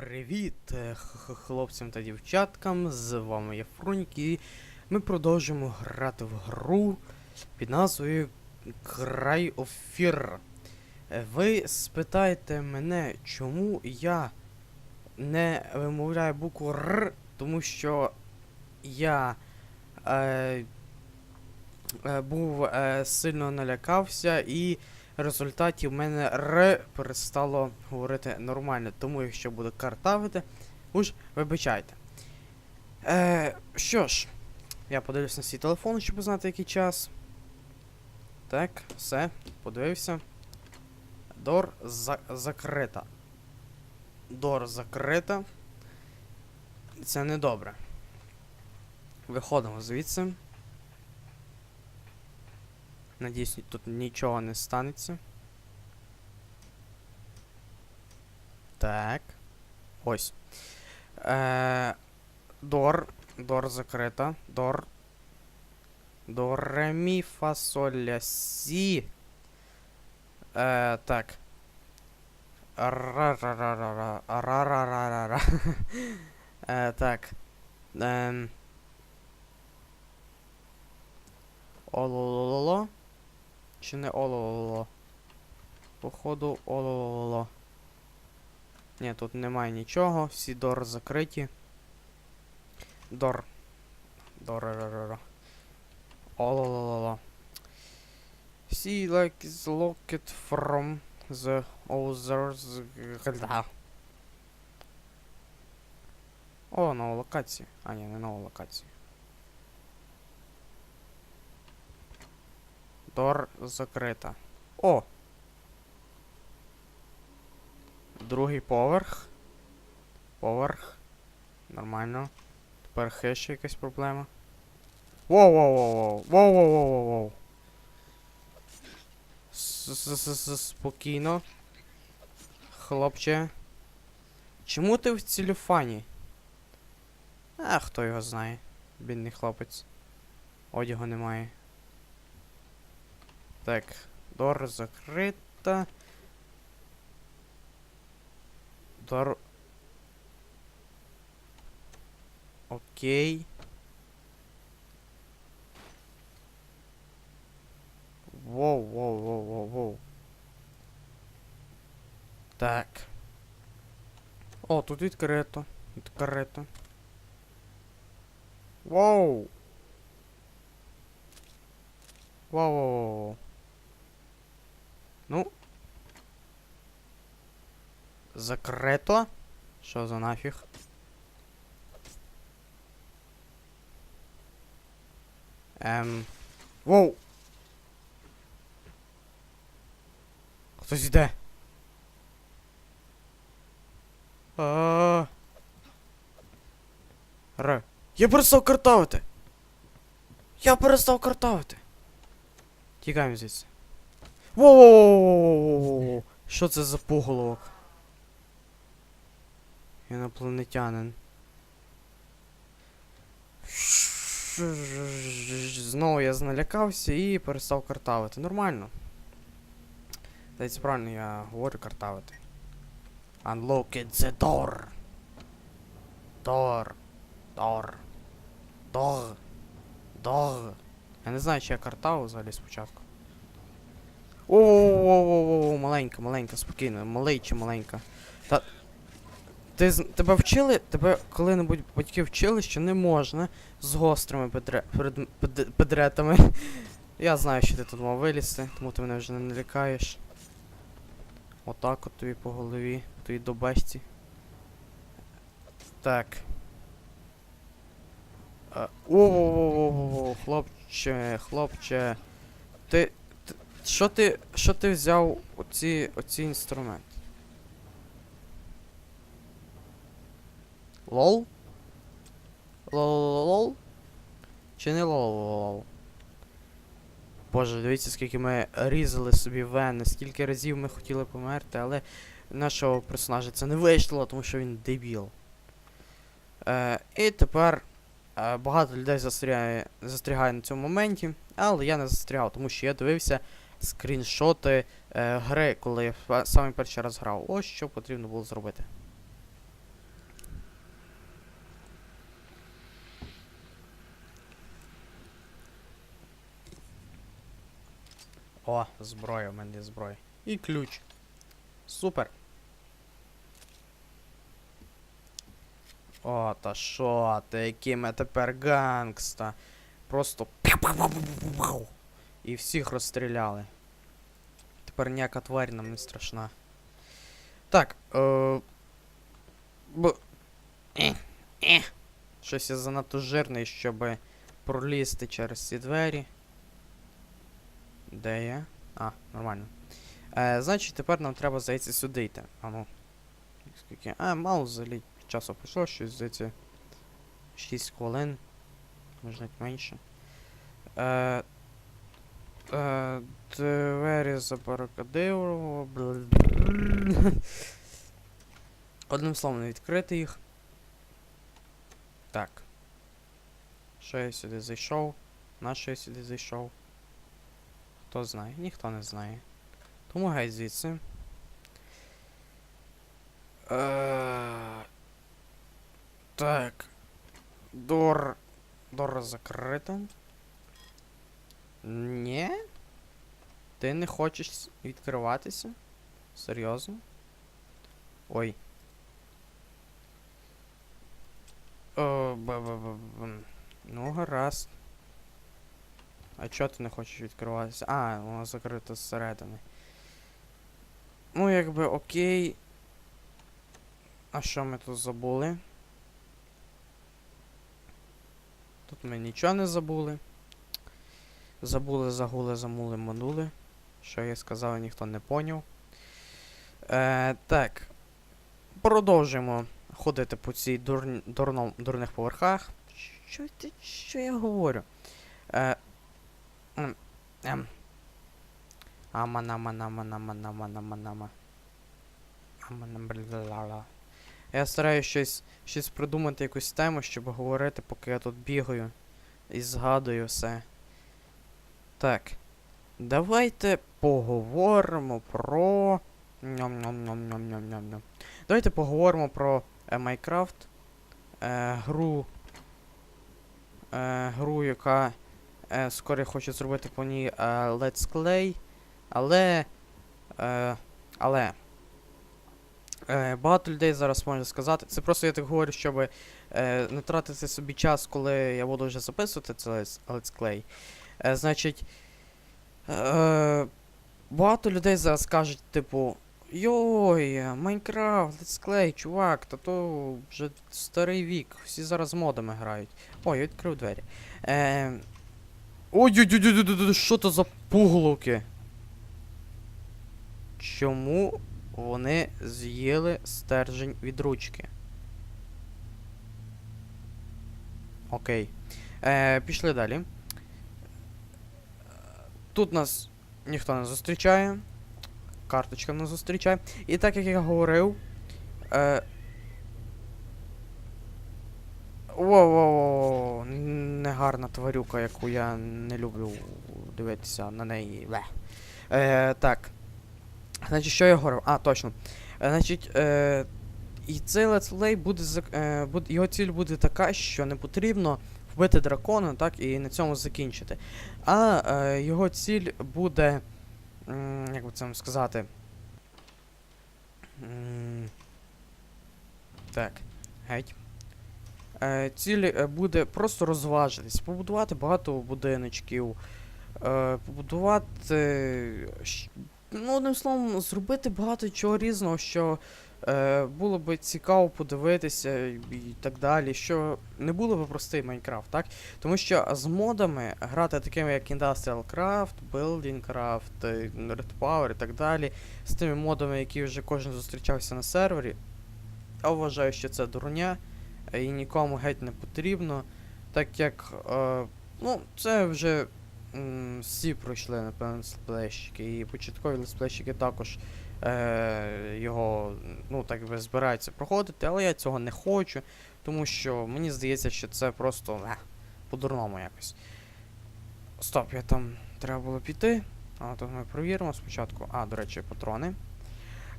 Привіт, е, хлопцям та дівчаткам, з вами я Фруньк і ми продовжуємо грати в гру під назвою Cry of Fear. Ви спитаєте мене, чому я не вимовляю букву Р, тому що я е, е, був е, сильно налякався і результаті в мене Р перестало говорити нормально. Тому якщо буду картавити, уж вибачайте. Е, що ж, я подивлюсь на свій телефон, щоб узнати який час. Так, все, подивився. Дор за закрита. Дор закрита. Це не добре. Виходимо звідси. Надіюсь, тут нічого не станеться. Так. Ось. Е, Дор. Дор закрита. Дор. До ре мі фа соль ля сі. Е, так. Ра-ра-ра-ра-ра. Ра-ра-ра-ра-ра. Е, так. Ем. Олололо. Чи не олололо? Походу олололо. Ні, тут немає нічого, всі дор закриті. Дор. Дор. Олололо. See like is locked from the others. О, нова локація. А, ні, не нова локація. Дор закрита. О! Другий поверх. Поверх. Нормально. Тепер ще якась проблема. воу воу воу воу воу воу воу воу Спокійно. Хлопче. Чому ти в целюфані? А, хто його знає. Бідний хлопець. Одягу немає. Так, дор закрита. Дор. Окей. Воу, воу, воу, воу, воу. Так. О, тут відкрито. Відкрито. Воу. Воу, воу, воу. Ну. Закрито? Що за нафіг? Ем. Воу! Хтось йде. А. Ре. Я перестав картавити. Я перестав картавити. Тікаємо звідси. Воу! Що це за поголовок? Інопланетянин. Знову я зналякався і перестав картавити. Нормально. Здається, правильно я говорю картавити. Unlock it the door. Door. Door. Door. Door. Я не знаю, чи я картав взагалі спочатку. О, маленька, маленька, спокійно, малий чи маленька. Ти тебе вчили, тебе коли-небудь батьки вчили, що не можна з гострими педретами. Я знаю, що ти тут мав вилізти, тому ти мене вже не налякаєш. Отак от тобі по голові, твоїй добачці. Так. Е, О, хлопче, хлопче. Ти- Що ти. Що ти взяв оці. оці інструменти? Лол? Лол? Чи не лол? Боже, дивіться, скільки ми різали собі вени, скільки разів ми хотіли померти, але нашого персонажа це не вийшло, тому що він дебіл. Е, і тепер е, багато людей застрягає, застрягає на цьому моменті, але я не застрягав, тому що я дивився скріншоти е, гри, коли я самий перший раз грав. Ось що потрібно було зробити. О, зброя, у мене є зброя. І ключ. Супер. О, та що ти, який ми тепер гангста. Просто. І всіх розстріляли. Тепер ніяка тварь нам не страшна. Так, е... Б... Е, е. Щось я занадто жирний, щоб пролізти через ці двері. Де я? А, нормально. Е, значить, тепер нам треба зайти сюди йти. А ну. Скільки? А, мало взагалі часу пройшло, щось здається. 6 хвилин. Може навіть менше. Е, е, двері забаракадило. Одним словом, не відкрити їх. Так. Що я сюди зайшов? На що я сюди зайшов? Хто знає? Ніхто не знає. Тому геть звідси. Е, Так. Дор. Дор закрита. Ні? Ти не хочеш відкриватися? Серйозно? Ой. О, ба-ба-ба-бам. Ну, гаразд. А чого ти не хочеш відкриватися? А, воно закрито зсередини. Ну, якби окей. А що ми тут забули? Тут ми нічого не забули. Забули, загули, замули, манули. Що я сказав, ніхто не поняв. Е, так. Продовжуємо ходити по цій дур... дурном... дурних поверхах. Що, що я говорю? Е, ем, ем. Аманаманаманаманаманаманама. Аманамблялала. Я стараюсь щось, щось придумати, якусь тему, щоб говорити, поки я тут бігаю і згадую все. Так. Давайте поговоримо про. Ням-ням-ням-ням-ням-ням. Давайте поговоримо про е, Майнкрафт. Е, гру. Е, гру, яка е, скоро хоче зробити по ній е, Let's Play. Але. Е, але. Е, багато людей зараз може сказати. Це просто я так говорю, щоб е, не тратити собі час, коли я буду вже записувати це Let's, Play. Значить. Багато людей зараз кажуть, типу. Йой, Майнкрафт, Play, чувак, та то вже старий вік, всі зараз модами грають. Ой, я відкрив двері. Ой-ой-ой-ой-ой, що то за пуглуки? Чому вони з'їли стержень від ручки? Окей. Е, пішли далі. Тут нас ніхто не зустрічає. Карточка не зустрічає. І так як я говорив. Е, Воу-воу-воу, негарна тварюка, яку я не люблю дивитися на неї. Е, так. Значить, що я говорив? А, точно. Е, значить, е, і цей летсплей буде, е, буде. Його ціль буде така, що не потрібно вбити дракона, так, і на цьому закінчити. А е, його ціль буде. м, Як би це вам сказати? М, Так. Геть. Е, ціль е, буде просто розважитись, побудувати багато будиночків, е, побудувати. Ну, одним словом, зробити багато чого різного, що е, було би цікаво подивитися і, так далі, що не було би простий Майнкрафт, так? Тому що з модами грати такими як Industrial Craft, Building Craft, Red Power і так далі, з тими модами, які вже кожен зустрічався на сервері, я вважаю, що це дурня і нікому геть не потрібно, так як, е, ну, це вже м, всі пройшли, напевно, летсплейщики, і початкові летсплейщики також е, його, ну, так би збираються проходити, але я цього не хочу, тому що мені здається, що це просто е, по-дурному якось. Стоп, я там треба було піти. А то ми провіримо спочатку. А, до речі, патрони.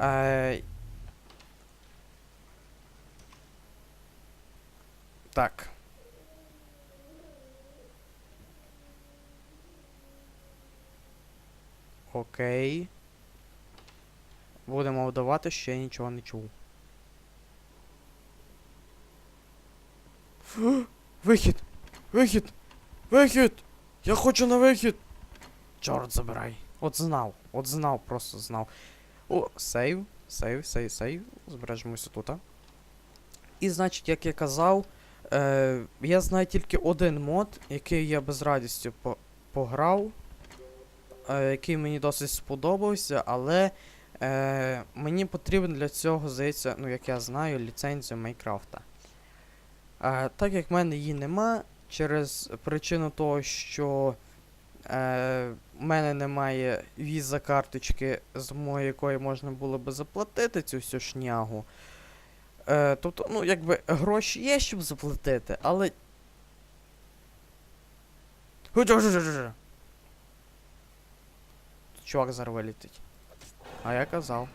Е, так. Окей. Будемо вдавати, що я нічого не чув. Вихід! Вихід! Вихід! Я хочу на вихід! Чорт забирай. От знав, от знав, просто знав. О, сейв, сейв, сейв, сейв. Збережемося тут. І значить, як я казав, е, я знаю тільки один мод, який я без радістю по пограв, е, який мені досить сподобався, але е, мені потрібен для цього, здається, ну як я знаю, ліцензію Майнкрафта. Е, так як в мене її нема, через причину того, що е, в мене немає віза карточки, з моєї якої можна було би заплатити цю всю шнягу. Е, тобто, ну, якби гроші є, щоб заплатити, але. Чувак зараз вилітить. А я казав.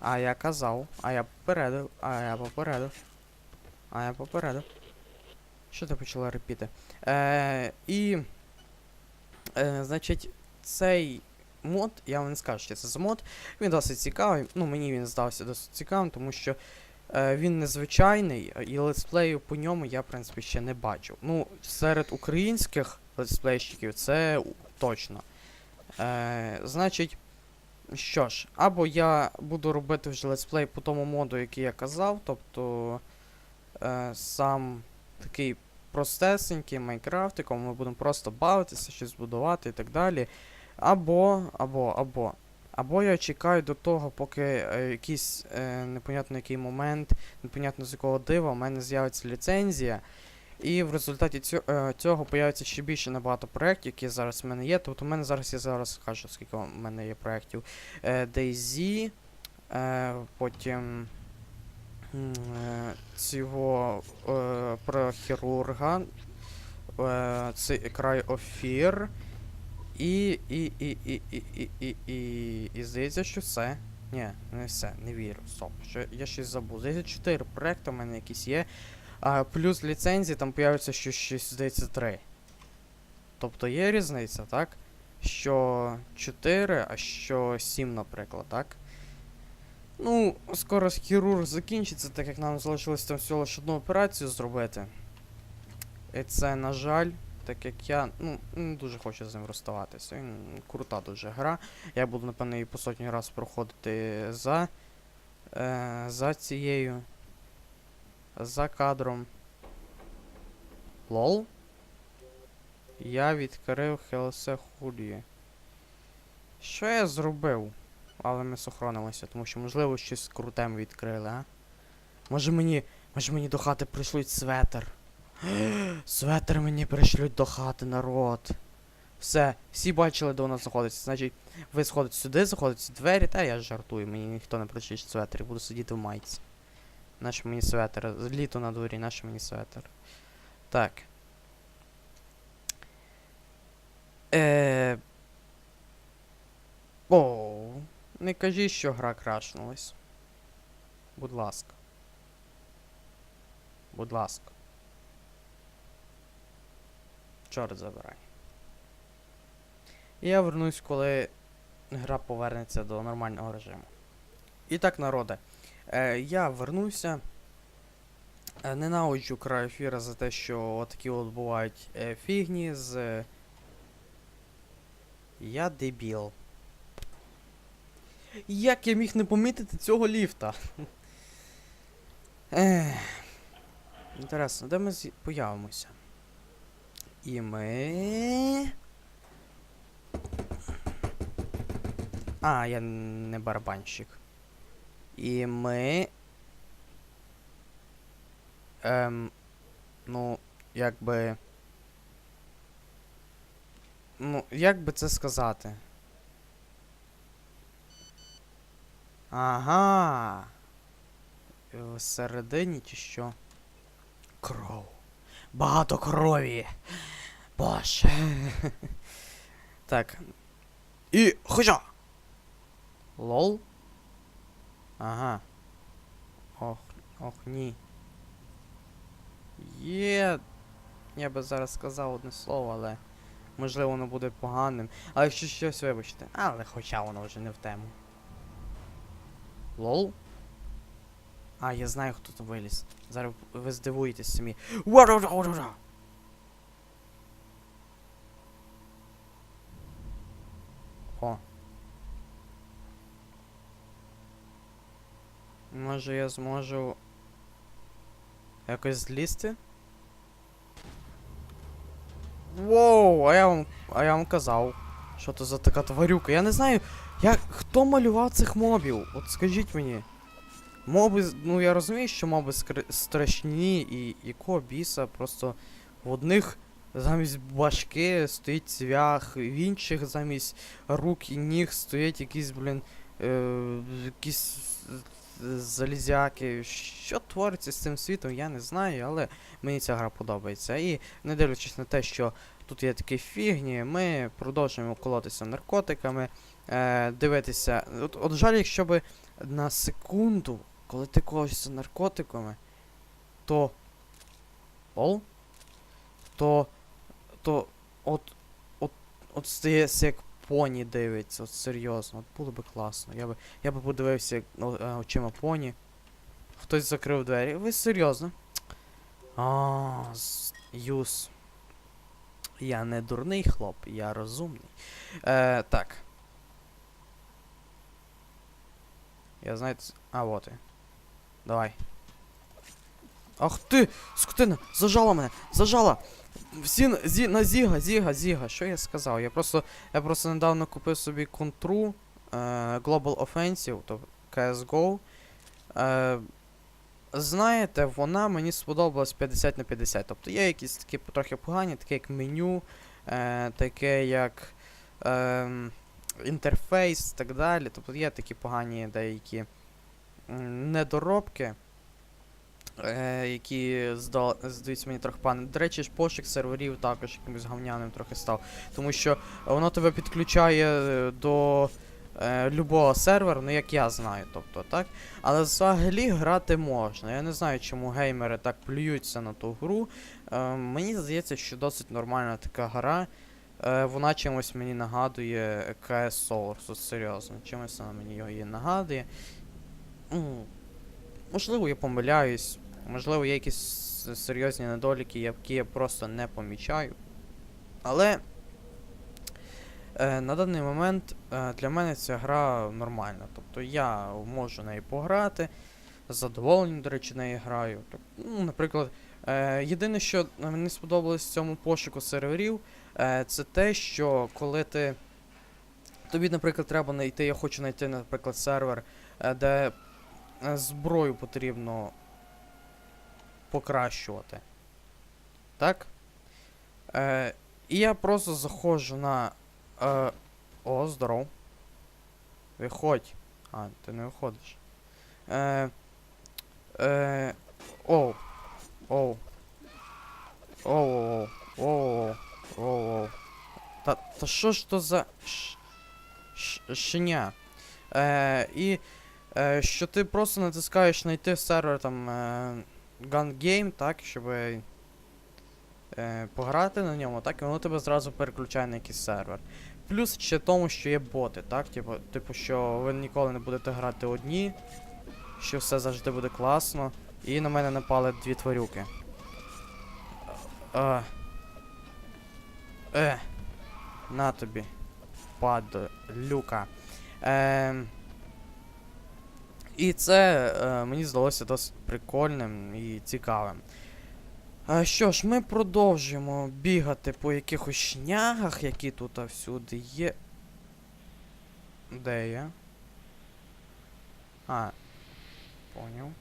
А я казав. А я попередив. А я попередив. А я попередив. Що ти почала репіти? Е, і. Е, значить, цей мод, я вам не скажу, що це за мод. Він досить цікавий. Ну, мені він здався досить цікавим, тому що він незвичайний, і летсплеїв по ньому я, в принципі, ще не бачив. Ну, серед українських летсплейщиків це точно. Е, значить, що ж, або я буду робити вже летсплей по тому моду, який я казав, тобто е, сам такий простесенький Майнкрафт, якому ми будемо просто бавитися, щось будувати і так далі. Або, або, або. Або я чекаю до того, поки е, якийсь е, непонятно який момент, непонятно з якого дива, у мене з'явиться ліцензія. І в результаті цього, е, цього появиться ще більше набагато проєктів, які зараз в мене є. Тобто у мене зараз я зараз скажу, скільки у мене є проєктів. Е, DayZ, е, потім е, цього е, про хірурга, е, це край офір. І. і. і. і. і. і. і. і. І здається, що все. Ні, не все, не вірю. Стоп. Що я щось забув. Здається, 4 проекти у мене якісь є. А плюс ліцензії там появиться ще щось, здається, 3. Тобто є різниця, так? Що 4, а що 7, наприклад, так? Ну, скоро хірург закінчиться, так як нам залишилось там всього лише одну операцію зробити. І це, на жаль так як я ну, не дуже хочу з ним розставатися. Він крута дуже гра. Я буду, напевно, її по сотні раз проходити за, е, за цією. За кадром. Лол. Я відкрив Хелсе Хулі. Що я зробив? Але ми сохранилися, тому що, можливо, щось круте ми відкрили, а? Може мені. Може мені до хати прийшлють светер. Светер мені пришлють до хати, народ. Все, всі бачили, де вона знаходиться. Значить, ви сходите сюди, заходите в двері, та я жартую, мені ніхто не пришлють светер, буду сидіти в майці. Наш мені светер. Літо на дворі, наш мені светер. Так. Е... О, не кажіть, що гра крашнулась. Будь ласка. Будь ласка. Чорт забирай. І Я вернусь, коли гра повернеться до нормального режиму. І так, народе. Е, я вернуся. Е, ненавиджу край ефіра за те, що отакі от бувають е, фігні з. е, Я дебіл. Як я міг не помітити цього ліфта? Інтересно, де ми появимося? І ми. А, я не барабанщик. І ми. Ем. Ну, якби. Ну, як би це сказати? Ага. Всередині чи що? Кров. Багато крові. Боже. так. І. Хоча! Лол? Ага. Ох, ох, ні. Є. Я би зараз сказав одне слово, але можливо, воно буде поганим. Але якщо щось, вибачте. Але хоча воно вже не в тему. Лол? А, я знаю, хто там виліз. Зараз ви здивуєтесь самі. О. Може я зможу якось злізти? Воу, а я вам. А я вам казав. Що то за така тварюка? Я не знаю, як. Хто малював цих мобів? От скажіть мені. Моби, ну я розумію, що моби страшні і якого біса, просто в одних замість башки стоїть цвях, в інших замість рук і ніг стоять якісь, блін, е, якісь залізяки. Що твориться з цим світом, я не знаю, але мені ця гра подобається. І не дивлячись на те, що тут є такі фігні, ми продовжуємо колотися наркотиками, е, дивитися. От, от жаль, якщо би на секунду, коли ти колишся наркотиками, то. Ол? То. То. От. От. От стається як поні дивиться, от серйозно. От було би класно. Я би. Я би подивився як, о, е, очима поні. Хтось закрив двері. Ви серйозно? А, юс. Я не дурний хлоп, я розумний. Е, так. Я знаю. А, вот і. Давай. Ах ти! Скотина! Зажала мене! Зажала! Всі зі, на Зіга, Зіга, Зіга. Що я сказав? Я просто. Я просто недавно купив собі контру е, Global Offensive, то CSGO. Е, знаєте, вона мені сподобалась 50 на 50. Тобто є якісь такі трохи погані, таке як меню, е, таке як е, інтерфейс і так далі. Тобто є такі погані деякі недоробки, е, які зда, здаються мені трохи погані. До речі, ж пошук серверів також якимось говняним трохи став. Тому що воно тебе підключає е, до е, любого серверу, ну як я знаю, тобто, так? Але взагалі грати можна. Я не знаю, чому геймери так плюються на ту гру. Е, мені здається, що досить нормальна така гра. Е, вона чимось мені нагадує CS Source, серйозно. Чимось вона мені її нагадує. Ну, можливо, я помиляюсь. Можливо, є якісь серйозні недоліки, які я просто не помічаю. Але е, на даний момент е, для мене ця гра нормальна. Тобто я можу неї пограти, з до речі, неї граю. Ну, наприклад, е, єдине, що мені сподобалось в цьому пошуку серверів, е, це те, що коли ти. Тобі, наприклад, треба знайти, я хочу знайти, наприклад, сервер, е, де зброю потрібно покращувати. Так? Е, і я просто заходжу на. Е, о, здоров. Виходь. А, ти не виходиш. Е, е, оу. Оу. Оу. Оу. Оу. Оу. Та, та що ж то за ш, ш, щеня? Е, і е, що ти просто натискаєш знайти сервер там е, Gun Game, так, щоб е, пограти на ньому, так, і воно тебе зразу переключає на якийсь сервер. Плюс ще тому, що є боти, так? Типу, типу, що ви ніколи не будете грати одні, що все завжди буде класно. І на мене напали дві тварюки. Е, е, на тобі. Падлюка. Е, і це е, мені здалося досить прикольним і цікавим. А що ж, ми продовжуємо бігати по якихось шнягах, які тут всюди є. Де я? А. Поняв.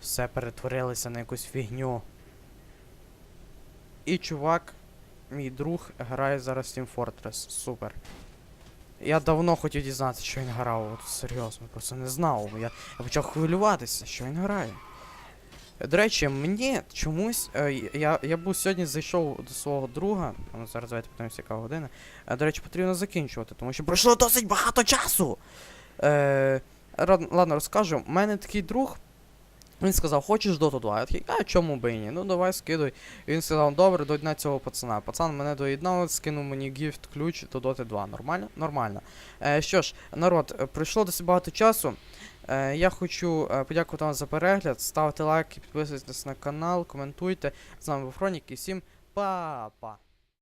Все перетворилося на якусь фігню. І чувак, мій друг, грає зараз Team Fortress. Супер. Я давно хотів дізнатися, що він грав. От серйозно, просто не знав. Я, я почав хвилюватися, що він грає. До речі, мені чомусь. Е, я, я був сьогодні зайшов до свого друга. Ну, зараз давайте подивимося, яка година. Е, до речі, потрібно закінчувати, тому що пройшло досить багато часу. Е, ладно, розкажу. У мене такий друг. Він сказав, хочеш Dota 2? Я такий, а чому би і ні? Ну давай скидуй. І він сказав, добре, доєднай цього пацана. Пацан мене доєднав, скинув мені гіфт ключ до Dota 2. Нормально? Нормально. Е, що ж, народ, пройшло досить багато часу. Е, я хочу е, подякувати вам за перегляд. Ставте лайки, підписуйтесь на канал, коментуйте. З вами був Фронік і всім па-па.